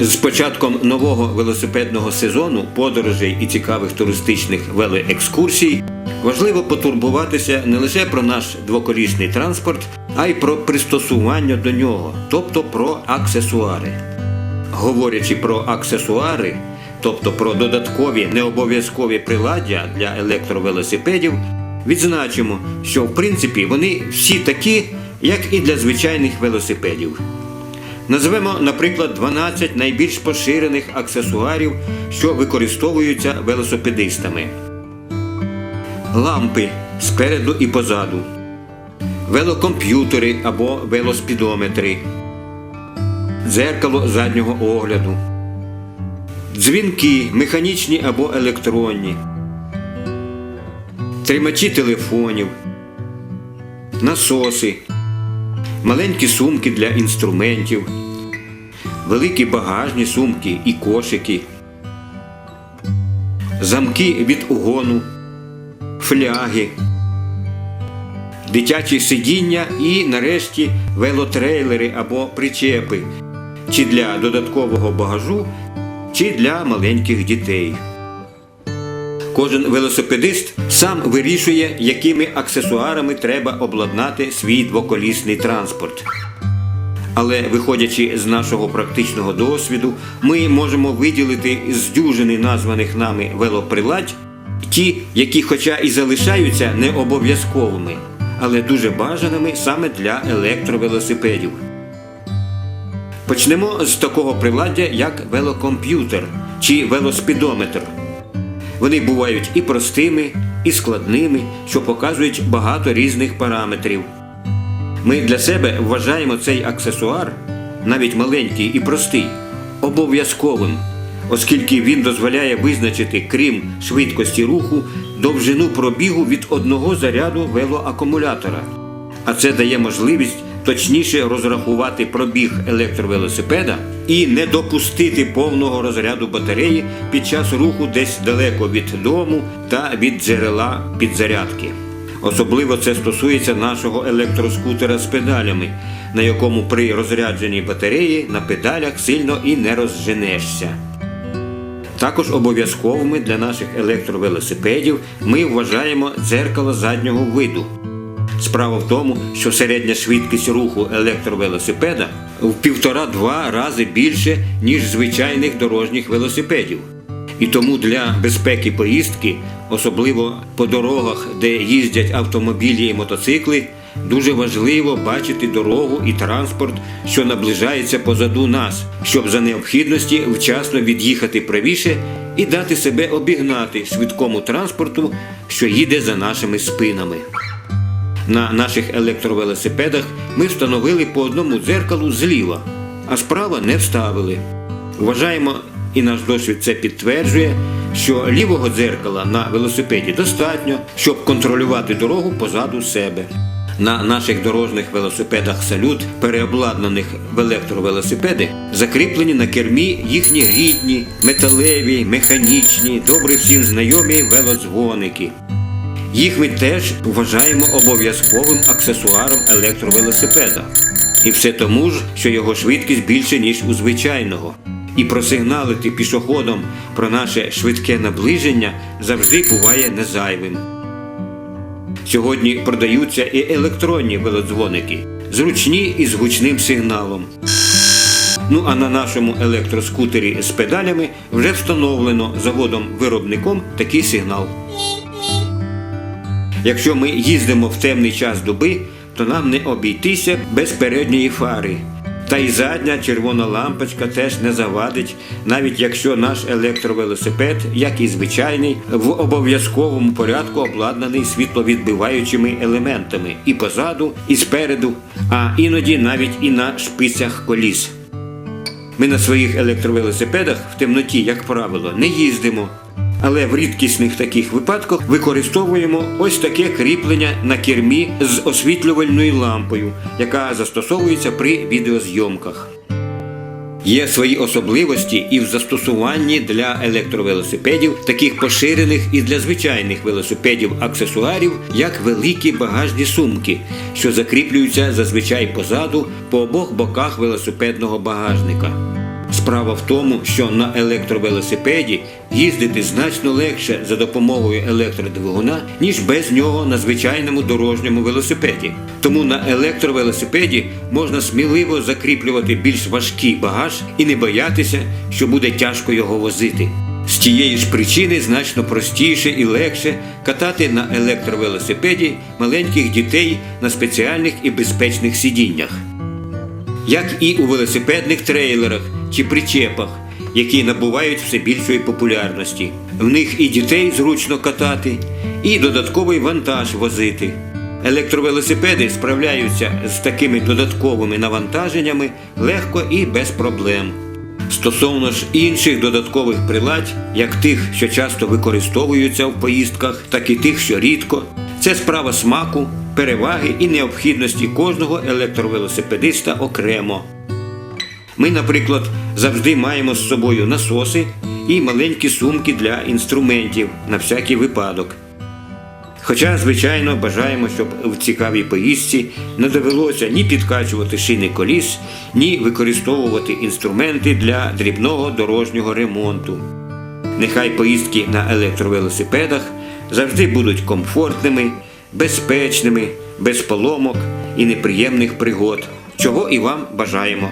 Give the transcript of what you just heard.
З початком нового велосипедного сезону, подорожей і цікавих туристичних велоекскурсій важливо потурбуватися не лише про наш двоколісний транспорт, а й про пристосування до нього, тобто про аксесуари. Говорячи про аксесуари, тобто про додаткові необов'язкові приладдя для електровелосипедів, відзначимо, що в принципі вони всі такі, як і для звичайних велосипедів. Назвемо, наприклад, 12 найбільш поширених аксесуарів, що використовуються велосипедистами. Лампи спереду і позаду, велокомп'ютери або велоспідометри, дзеркало заднього огляду, дзвінки механічні або електронні, тримачі телефонів, насоси, маленькі сумки для інструментів, великі багажні сумки і кошики, замки від угону, фляги, дитячі сидіння і, нарешті, велотрейлери або причепи, чи для додаткового багажу, чи для маленьких дітей. Кожен велосипедист сам вирішує, якими аксесуарами треба обладнати свій двоколісний транспорт. Але виходячи з нашого практичного досвіду, ми можемо виділити з дюжини названих нами велоприладь ті, які, хоча і залишаються не обов'язковими, але дуже бажаними саме для електровелосипедів. Почнемо з такого приладдя, як велокомп'ютер чи велоспідометр. Вони бувають і простими, і складними, що показують багато різних параметрів. Ми для себе вважаємо цей аксесуар, навіть маленький і простий, обов'язковим, оскільки він дозволяє визначити, крім швидкості руху, довжину пробігу від одного заряду велоакумулятора. А це дає можливість точніше розрахувати пробіг електровелосипеда і не допустити повного розряду батареї під час руху десь далеко від дому та від джерела підзарядки. Особливо це стосується нашого електроскутера з педалями, на якому при розрядженні батареї на педалях сильно і не розженешся. Також обов'язковими для наших електровелосипедів ми вважаємо дзеркало заднього виду. Справа в тому, що середня швидкість руху електровелосипеда в півтора-два рази більше, ніж звичайних дорожніх велосипедів. І тому для безпеки поїздки, особливо по дорогах, де їздять автомобілі і мотоцикли, дуже важливо бачити дорогу і транспорт, що наближається позаду нас, щоб за необхідності вчасно від'їхати правіше і дати себе обігнати швидкому транспорту, що їде за нашими спинами. На наших електровелосипедах ми встановили по одному дзеркалу зліва, а справа не вставили. Вважаємо, і наш досвід це підтверджує, що лівого дзеркала на велосипеді достатньо, щоб контролювати дорогу позаду себе. На наших дорожніх велосипедах салют, переобладнаних в електровелосипеди, закріплені на кермі їхні рідні, металеві, механічні, добре всім знайомі велодзвоники. Їх ми теж вважаємо обов'язковим аксесуаром електровелосипеда. І все тому ж, що його швидкість більше, ніж у звичайного. І просигналити пішоходам про наше швидке наближення завжди буває незайвим. Сьогодні продаються і електронні велодзвоники, зручні і з гучним сигналом. Ну а на нашому електроскутері з педалями вже встановлено заводом-виробником такий сигнал. Якщо ми їздимо в темний час доби, то нам не обійтися без передньої фари. Та й задня червона лампочка теж не завадить, навіть якщо наш електровелосипед, як і звичайний, в обов'язковому порядку обладнаний світловідбиваючими елементами і позаду, і спереду, а іноді навіть і на шпицях коліс. Ми на своїх електровелосипедах в темноті, як правило, не їздимо. Але в рідкісних таких випадках використовуємо ось таке кріплення на кермі з освітлювальною лампою, яка застосовується при відеозйомках. Є свої особливості і в застосуванні для електровелосипедів, таких поширених і для звичайних велосипедів аксесуарів, як великі багажні сумки, що закріплюються зазвичай позаду по обох боках велосипедного багажника. Справа в тому, що на електровелосипеді їздити значно легше за допомогою електродвигуна, ніж без нього на звичайному дорожньому велосипеді. Тому на електровелосипеді можна сміливо закріплювати більш важкий багаж і не боятися, що буде тяжко його возити. З тієї ж причини значно простіше і легше катати на електровелосипеді маленьких дітей на спеціальних і безпечних сидіннях як і у велосипедних трейлерах чи причепах, які набувають все більшої популярності. В них і дітей зручно катати, і додатковий вантаж возити. Електровелосипеди справляються з такими додатковими навантаженнями легко і без проблем. Стосовно ж інших додаткових приладь, як тих, що часто використовуються в поїздках, так і тих, що рідко, це справа смаку, переваги і необхідності кожного електровелосипедиста окремо. Ми, наприклад, завжди маємо з собою насоси і маленькі сумки для інструментів на всякий випадок. Хоча, звичайно, бажаємо, щоб в цікавій поїздці не довелося ні підкачувати шини коліс, ні використовувати інструменти для дрібного дорожнього ремонту. Нехай поїздки на електровелосипедах завжди будуть комфортними, безпечними, без поломок і неприємних пригод, чого і вам бажаємо.